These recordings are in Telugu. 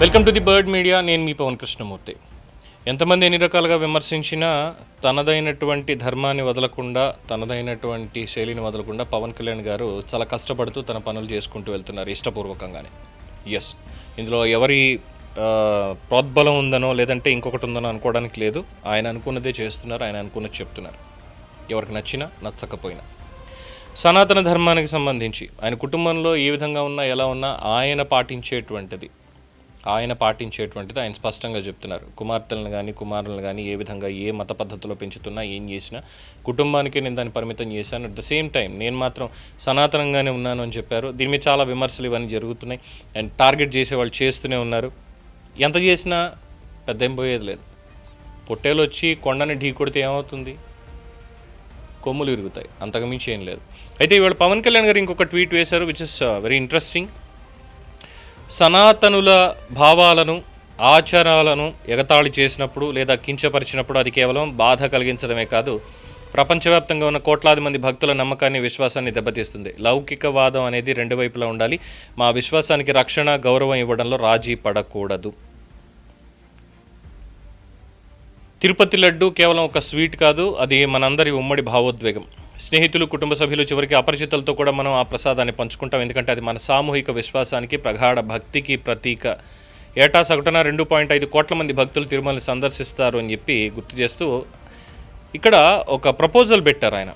Welcome to the Bird Media నేను మీ పవన్ కృష్ణమూర్తి. ఎంతమంది ఎన్ని రకాలుగా విమర్శించినా తనదైనటువంటి ధర్మాన్ని వదలకుండా తనదైనటువంటి శైలిని వదలకుండా పవన్ కళ్యాణ్ గారు చాలా కష్టపడుతూ తన పనులు చేసుకుంటూ వెళ్తున్నారు ఇష్టపూర్వకంగానే. ఎస్ ఇందులో ఎవరి ప్రోద్బలం ఉందనో లేదంటే ఇంకొకటి ఉందనో అనుకోవడానికి లేదు. ఆయన అనుకున్నదే చేస్తున్నారు ఆయన అనుకున్నది చెప్తున్నారు. ఎవరికి నచ్చినా నచ్చకపోయినా. సనాతన ధర్మానికి సంబంధించి ఆయన కుటుంబంలో ఏ విధంగా ఉన్నా ఎలా ఉన్నా ఆయన పాటించేటువంటిది. ఆయన పాటించేటువంటిది ఆయన స్పష్టంగా చెప్తున్నారు. కుమార్తెలను కానీ కుమారులను కానీ ఏ విధంగా ఏ మత పద్ధతిలో పెంచుతున్నా ఏం చేసినా కుటుంబానికి నేను దాన్ని పరిమితం చేశాను. అట్ ద సేమ్ టైం నేను మాత్రం సనాతనంగానే ఉన్నాను అని చెప్పారు. దీని మీద చాలా విమర్శలు ఇవన్నీ జరుగుతున్నాయి. అండ్ టార్గెట్ చేసేవాళ్ళు చేస్తూనే ఉన్నారు. ఎంత చేసినా పెద్ద ఏం పోయేది లేదు. పొట్టేలు వచ్చి కొండని ఢీ కొడితే ఏమవుతుంది? కొమ్ములు విరుగుతాయి. అంతకుమించి ఏం లేదు. అయితే ఇవాళ పవన్ కళ్యాణ్ గారు ఇంకొక ట్వీట్ వేశారు విచ్ ఇస్ వెరీ ఇంట్రెస్టింగ్ సనాతనుల భావాలను ఆచారాలను ఎగతాళి చేసినప్పుడు లేదా కించపరిచినప్పుడు అది కేవలం బాధ కలిగించడమే కాదు ప్రపంచవ్యాప్తంగా ఉన్న కోట్లాది మంది భక్తుల నమ్మకాన్ని విశ్వాసాన్ని దెబ్బతీస్తుంది. లౌకికవాదం అనేది రెండు వైపులా ఉండాలి. మా విశ్వాసానికి రక్షణ గౌరవం ఇవ్వడంలో రాజీ పడకూడదు. తిరుపతి లడ్డు కేవలం ఒక స్వీట్ కాదు అది మనందరి ఉమ్మడి భావోద్వేగం. స్నేహితులు కుటుంబ సభ్యులు చివరికి అపరిచితులతో కూడా మనం ఆ ప్రసాదాన్ని పంచుకుంటాం. ఎందుకంటే అది మన సామూహిక విశ్వాసానికి ప్రగాఢ భక్తికి ప్రతీక. ఏటా సగటున రెండు పాయింట్ ఐదు కోట్ల మంది భక్తులు తిరుమలని సందర్శిస్తారు అని చెప్పి గుర్తు చేస్తూ ఇక్కడ ఒక ప్రపోజల్ పెట్టారు ఆయన.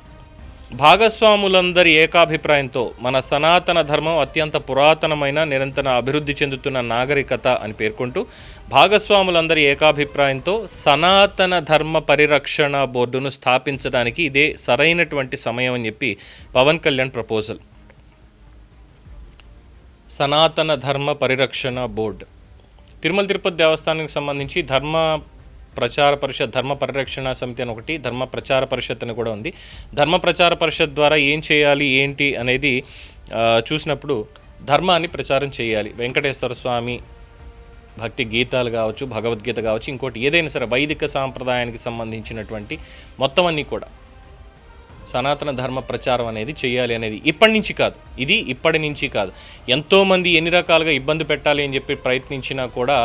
భాగస్వాములందరి ఏకాభిప్రాయంతో మన సనాతన ధర్మం అత్యంత పురాతనమైన నిరంతర అభివృద్ధి చెందుతున్న నాగరికత అని పేర్కొంటూ భాగస్వాములందరి ఏకాభిప్రాయంతో సనాతన ధర్మ పరిరక్షణ బోర్డును స్థాపించడానికి ఇదే సరైనటువంటి సమయం అని చెప్పి పవన్ కళ్యాణ్ ప్రపోజల్. సనాతన ధర్మ పరిరక్షణ బోర్డు. తిరుమల తిరుపతి దేవస్థానానికి సంబంధించి ధర్మ ప్రచార పరిషత్ ధర్మ పరిరక్షణ సమితి అని ఒకటి ధర్మ ప్రచార పరిషత్ అని కూడా ఉంది. ధర్మ ప్రచార పరిషత్ ద్వారా ఏం చేయాలి ఏంటి అనేది చూసినప్పుడు ధర్మాన్ని ప్రచారం చేయాలి. వెంకటేశ్వర స్వామి భక్తి గీతాలు కావచ్చు భగవద్గీత కావచ్చు ఇంకోటి ఏదైనా సరే వైదిక సాంప్రదాయానికి సంబంధించినటువంటి మొత్తం అన్నీ కూడా. సనాతన ధర్మ ప్రచారం అనేది చేయాలి అనేది ఇప్పటి నుంచి కాదు. ఇది ఇప్పటి నుంచి కాదు. ఎంతోమంది ఎన్ని రకాలుగా ఇబ్బంది పెట్టాలి అని చెప్పి ప్రయత్నించినా కూడా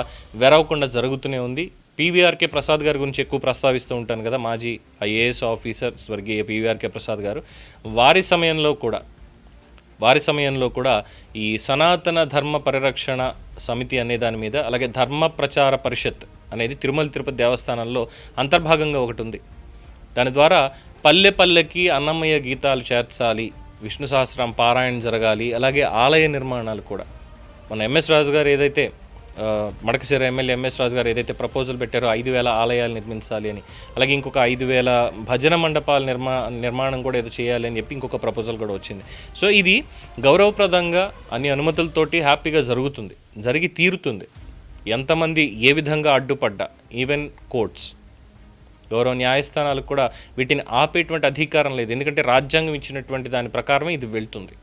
వెరవకుండా జరుగుతూనే ఉంది. పీవీఆర్కే ప్రసాద్ గారి గురించి ఎక్కువ ప్రస్తావిస్తూ ఉంటాను కదా మాజీ ఐఏఎస్ ఆఫీసర్ స్వర్గీయ పీవీఆర్కే ప్రసాద్ గారు. వారి సమయంలో కూడా వారి సమయంలో కూడా ఈ సనాతన ధర్మ పరిరక్షణ సమితి అనే దాని మీద అలాగే ధర్మ ప్రచార పరిషత్ అనేది తిరుమల తిరుపతి దేవస్థానంలో అంతర్భాగంగా ఒకటి ఉంది. దాని ద్వారా పల్లె పల్లెకి అన్నమయ్య గీతాలు చేర్చాలి విష్ణు సహస్రం పారాయణ జరగాలి అలాగే ఆలయ నిర్మాణాలు కూడా. మన ఎంఎస్ రాజు గారు ఏదైతే మడకశిర ఎమ్మెల్యే ఎంఎస్ రాజు గారు ఏదైతే ప్రపోజల్ పెట్టారో ఐదు వేల ఆలయాలు నిర్మించాలి అని. అలాగే ఇంకొక ఐదు వేల భజన మండపాల నిర్మా నిర్మాణం కూడా ఏదో చేయాలి అని చెప్పి ఇంకొక ప్రపోజల్ కూడా వచ్చింది. సో ఇది గౌరవప్రదంగా అన్ని అనుమతులతోటి హ్యాపీగా జరుగుతుంది జరిగి తీరుతుంది. ఎంతమంది ఏ విధంగా అడ్డుపడ్డా ఈవెన్ కోర్ట్స్ గౌరవ న్యాయస్థానాలకు కూడా వీటిని ఆపేటువంటి అధికారం లేదు. ఎందుకంటే రాజ్యాంగం ఇచ్చినటువంటి దాని ప్రకారమే ఇది వెళ్తుంది.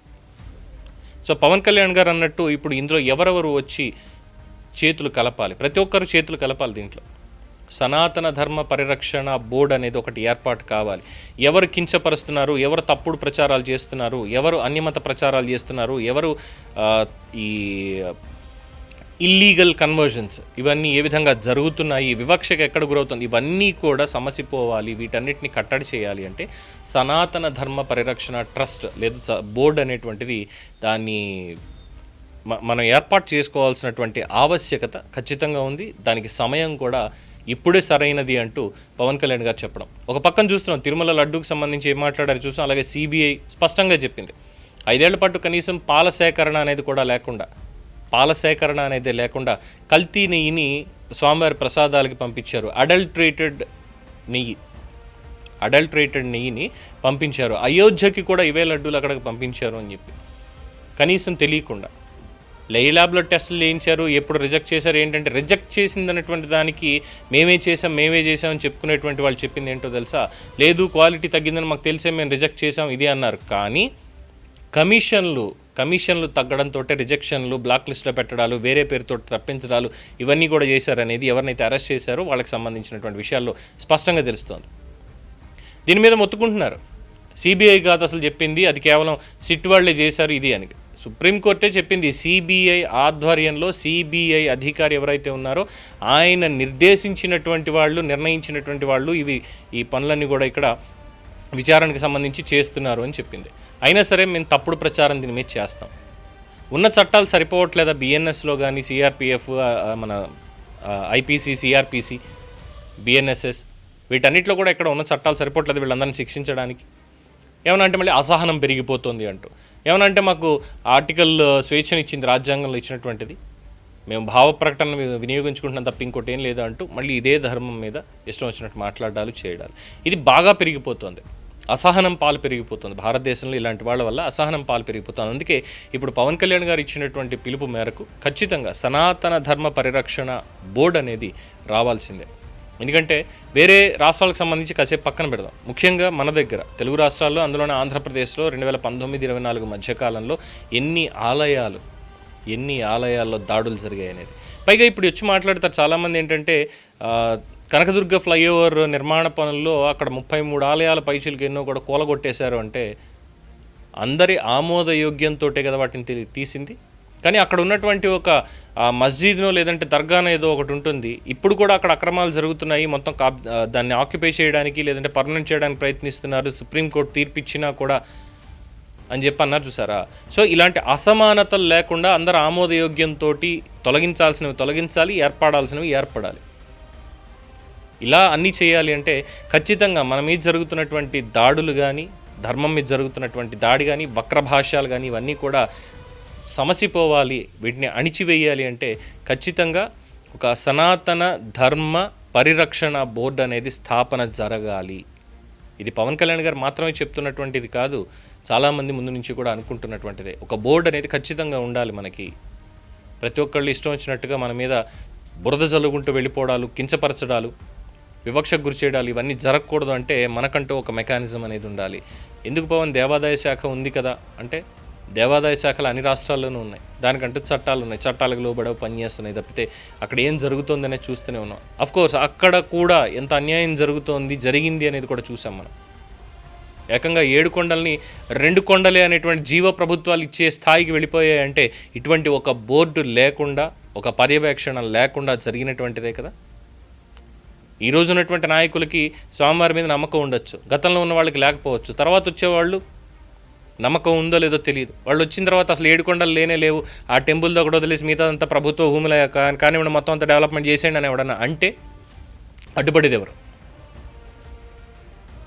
సో పవన్ కళ్యాణ్ గారు అన్నట్టు ఇప్పుడు ఇందులో ఎవరెవరు వచ్చి చేతులు కలపాలి. ప్రతి ఒక్కరు చేతులు కలపాలి దీంట్లో. సనాతన ధర్మ పరిరక్షణ బోర్డు అనేది ఒకటి ఏర్పాటు కావాలి. ఎవరు కించపరుస్తున్నారు ఎవరు తప్పుడు ప్రచారాలు చేస్తున్నారు ఎవరు అన్యమత ప్రచారాలు చేస్తున్నారు ఎవరు ఈ ఇల్లీగల్ కన్వర్జన్స్ ఇవన్నీ ఏ విధంగా జరుగుతున్నాయి వివక్షకు ఎక్కడ గురవుతుంది ఇవన్నీ కూడా సమసిపోవాలి వీటన్నిటిని కట్టడి చేయాలి అంటే సనాతన ధర్మ పరిరక్షణ ట్రస్ట్ లేదా బోర్డు అనేటువంటిది దాన్ని మనం ఏర్పాటు చేసుకోవాల్సినటువంటి ఆవశ్యకత ఖచ్చితంగా ఉంది. దానికి సమయం కూడా ఇప్పుడే సరైనది అంటూ పవన్ కళ్యాణ్ గారు చెప్పడం. ఒక పక్కన చూస్తున్నాం తిరుమల లడ్డూకి సంబంధించి ఏం మాట్లాడారు చూసాం అలాగే సిబిఐ స్పష్టంగా చెప్పింది. ఐదేళ్ళ పాటు కనీసం పాల సేకరణ అనేది కూడా లేకుండా పాల సేకరణ అనేది లేకుండా కల్తీ నెయ్యిని స్వామివారి ప్రసాదాలకి పంపించారు. అడల్ట్రేటెడ్ నెయ్యి అడల్ట్రేటెడ్ నెయ్యిని పంపించారు. అయోధ్యకి కూడా ఇవే లడ్డూలు అక్కడికి పంపించారు అని చెప్పి. కనీసం తెలియకుండా. లై ల్యాబ్లో టెస్టులు చేయించారు ఎప్పుడు రిజెక్ట్ చేశారు ఏంటంటే రిజెక్ట్ చేసింది దానికి మేమే చేసాం మేమే చేసామని చెప్పుకునేటువంటి వాళ్ళు చెప్పింది ఏంటో తెలుసా? లేదు క్వాలిటీ తగ్గిందని మాకు తెలిసే మేము రిజెక్ట్ చేసాం ఇది అన్నారు. కానీ కమిషన్లు కమిషన్లు తగ్గడంతో రిజెక్షన్లు బ్లాక్ లిస్ట్లో పెట్టడాలు వేరే పేరుతో తప్పించడాలు ఇవన్నీ కూడా చేశారనేది ఎవరినైతే అరెస్ట్ చేశారో వాళ్ళకి సంబంధించినటువంటి విషయాల్లో స్పష్టంగా తెలుస్తోంది. దీని మీద మొత్తుకుంటున్నారు. సిబిఐ కాదు అసలు చెప్పింది అది కేవలం సిట్ వాళ్ళే చేశారు ఇది అని. సుప్రీంకోర్టే చెప్పింది సిబిఐ ఆధ్వర్యంలో సిబిఐ అధికారి ఎవరైతే ఉన్నారో ఆయన నిర్దేశించినటువంటి వాళ్ళు నిర్ణయించినటువంటి వాళ్ళు ఇవి ఈ పనులన్నీ కూడా ఇక్కడ విచారణకు సంబంధించి చేస్తున్నారు అని చెప్పింది. అయినా సరే మేము తప్పుడు ప్రచారం దీని మీద చేస్తాం. ఉన్న చట్టాలు సరిపోవట్లేదా? బిఎన్ఎస్లో కానీ సిఆర్పిఎఫ్ మన ఐపీసీ సిఆర్పిసి బిఎన్ఎస్ఎస్ వీటన్నిటిలో కూడా ఇక్కడ ఉన్న చట్టాలు సరిపోవట్లేదు వీళ్ళందరినీ శిక్షించడానికి. ఏమన్నా అంటే మళ్ళీ అసహనం పెరిగిపోతుంది అంటూ. ఏమన్నా అంటే మాకు ఆర్టికల్ స్వేచ్ఛనిచ్చింది రాజ్యాంగంలో ఇచ్చినటువంటిది. మేము భావ ప్రకటన వి- వినియోగించుకుంటున్నాం తప్ప ఇంకోటి ఏం లేదా అంటూ మళ్ళీ ఇదే ధర్మం మీద ఇష్టం వచ్చినట్టు మాట్లాడాలు చేయడాలు. ఇది బాగా పెరిగిపోతుంది. అసహనం పాలు పెరిగిపోతుంది. భారతదేశంలో ఇలాంటి వాళ్ళ వల్ల అసహనం పాలు పెరిగిపోతుంది. అందుకే ఇప్పుడు పవన్ కళ్యాణ్ గారు ఇచ్చినటువంటి పిలుపు మేరకు ఖచ్చితంగా సనాతన ధర్మ పరిరక్షణ బోర్డు అనేది రావాల్సిందే. ఎందుకంటే వేరే రాష్ట్రాలకు సంబంధించి కాసేపు పక్కన పెడదాం. ముఖ్యంగా మన దగ్గర తెలుగు రాష్ట్రాల్లో అందులోనే ఆంధ్రప్రదేశ్లో రెండు వేల పంతొమ్మిది ఇరవై నాలుగు మధ్యకాలంలో ఎన్ని ఆలయాలు ఎన్ని ఆలయాల్లో దాడులు జరిగాయి అనేది పైగా ఇప్పుడు వచ్చి మాట్లాడతారు చాలామంది ఏంటంటే కనకదుర్గ ఫ్లైఓవర్ నిర్మాణ పనుల్లో అక్కడ ముప్పై మూడు ఆలయాల పైచీలకి ఎన్నో కూడా కూలగొట్టేశారు అంటే అందరి ఆమోదయోగ్యంతో కదా వాటిని తీ- తీసింది? కానీ అక్కడ ఉన్నటువంటి ఒక మస్జిద్నో లేదంటే దర్గానో ఏదో ఒకటి ఉంటుంది. ఇప్పుడు కూడా అక్కడ అక్రమాలు జరుగుతున్నాయి. మొత్తం కాప్ దాన్ని ఆక్యుపై చేయడానికి లేదంటే పర్మనెంట్ చేయడానికి ప్రయత్నిస్తున్నారు. సుప్రీంకోర్టు తీర్పిచ్చినా కూడా అని చెప్పి అన్నారు చూసారా? సో ఇలాంటి అసమానతలు లేకుండా అందరు ఆమోదయోగ్యంతో తొలగించాల్సినవి తొలగించాలి ఏర్పడాల్సినవి ఏర్పడాలి. ఇలా అన్నీ చేయాలి అంటే ఖచ్చితంగా మన మీద జరుగుతున్నటువంటి దాడులు కానీ ధర్మం మీద జరుగుతున్నటువంటి దాడి కానీ వక్ర భాష్యాలు కానీ ఇవన్నీ కూడా సమసిపోవాలి వీటిని అణిచివేయాలి అంటే ఖచ్చితంగా ఒక సనాతన ధర్మ పరిరక్షణ బోర్డు అనేది స్థాపన జరగాలి. ఇది పవన్ కళ్యాణ్ గారు మాత్రమే చెప్తున్నటువంటిది కాదు చాలామంది ముందు నుంచి కూడా అనుకుంటున్నటువంటిదే. ఒక బోర్డు అనేది ఖచ్చితంగా ఉండాలి మనకి. ప్రతి ఒక్కళ్ళు ఇష్టం వచ్చినట్టుగా మన మీద బురద జల్లుకుంటూ వెళ్ళిపోవడాలు కించపరచడాలు వివక్షకు గురి చేయడాలు ఇవన్నీ జరగకూడదు అంటే మనకంటూ ఒక మెకానిజం అనేది ఉండాలి. ఎందుకు పవన్ దేవాదాయ శాఖ ఉంది కదా అంటే దేవాదాయ శాఖలు అన్ని రాష్ట్రాల్లోనూ ఉన్నాయి. దానికంటే చట్టాలు ఉన్నాయి. చట్టాలకు లోబడవు పనిచేస్తున్నాయి తప్పితే అక్కడ ఏం జరుగుతుందనే చూస్తూనే ఉన్నాం. అఫ్కోర్స్ అక్కడ కూడా ఎంత అన్యాయం జరుగుతోంది జరిగింది అనేది కూడా చూసాం మనం. ఏకంగా ఏడు కొండల్ని రెండు కొండలే అనేటువంటి జీవ ప్రభుత్వాలు ఇచ్చే స్థాయికి వెళ్ళిపోయాయంటే ఇటువంటి ఒక బోర్డు లేకుండా ఒక పర్యవేక్షణ లేకుండా జరిగినటువంటిదే కదా. ఈ రోజు ఉన్నటువంటి నాయకులకి స్వామివారి మీద నమ్మకం ఉండొచ్చు. గతంలో ఉన్న వాళ్ళకి లేకపోవచ్చు. తర్వాత వచ్చేవాళ్ళు నమ్మకం ఉందో లేదో తెలియదు వాళ్ళు వచ్చిన తర్వాత అసలు ఏడు కొండలు లేనే లేవు. ఆ టెంపుల్తో ఒకటి వదిలేసి మిగతా అంతా ప్రభుత్వ భూముల కానివ్వండి మొత్తం అంతా డెవలప్మెంట్ చేసేయండి అని ఎవడన్నా అంటే అడ్డుపడేది ఎవరు?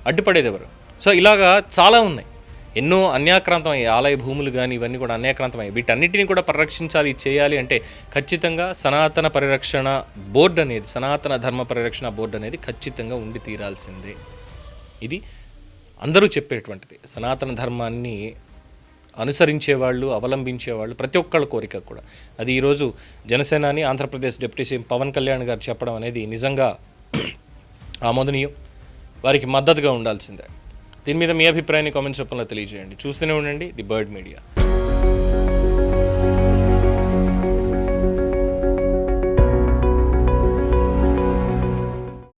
అడ్డుపడేది ఎవరు? సో ఇలాగా చాలా ఉన్నాయి. ఎన్నో అన్యాక్రాంతమయ్యాయి. ఆలయ భూములు కానీ ఇవన్నీ కూడా అన్యాక్రాంతమయ్యాయి. వీటన్నిటిని కూడా పరిరక్షించాలి చేయాలి అంటే ఖచ్చితంగా సనాతన పరిరక్షణ బోర్డు అనేది సనాతన ధర్మ పరిరక్షణ బోర్డు అనేది ఖచ్చితంగా ఉండి తీరాల్సిందే. ఇది అందరూ చెప్పేటువంటిది. సనాతన ధర్మాన్ని అనుసరించేవాళ్ళు అవలంబించేవాళ్ళు ప్రతి ఒక్కళ్ళ కోరిక కూడా. అది ఈరోజు జనసేనాని ఆంధ్రప్రదేశ్ డిప్యూటీ సీఎం పవన్ కళ్యాణ్ గారు చెప్పడం అనేది నిజంగా ఆమోదనీయం. వారికి మద్దతుగా ఉండాల్సిందే. దీని మీద మీ అభిప్రాయాన్ని కామెంట్స్ రూపంలో తెలియజేయండి. చూస్తూనే ఉండండి ది బర్డ్ మీడియా.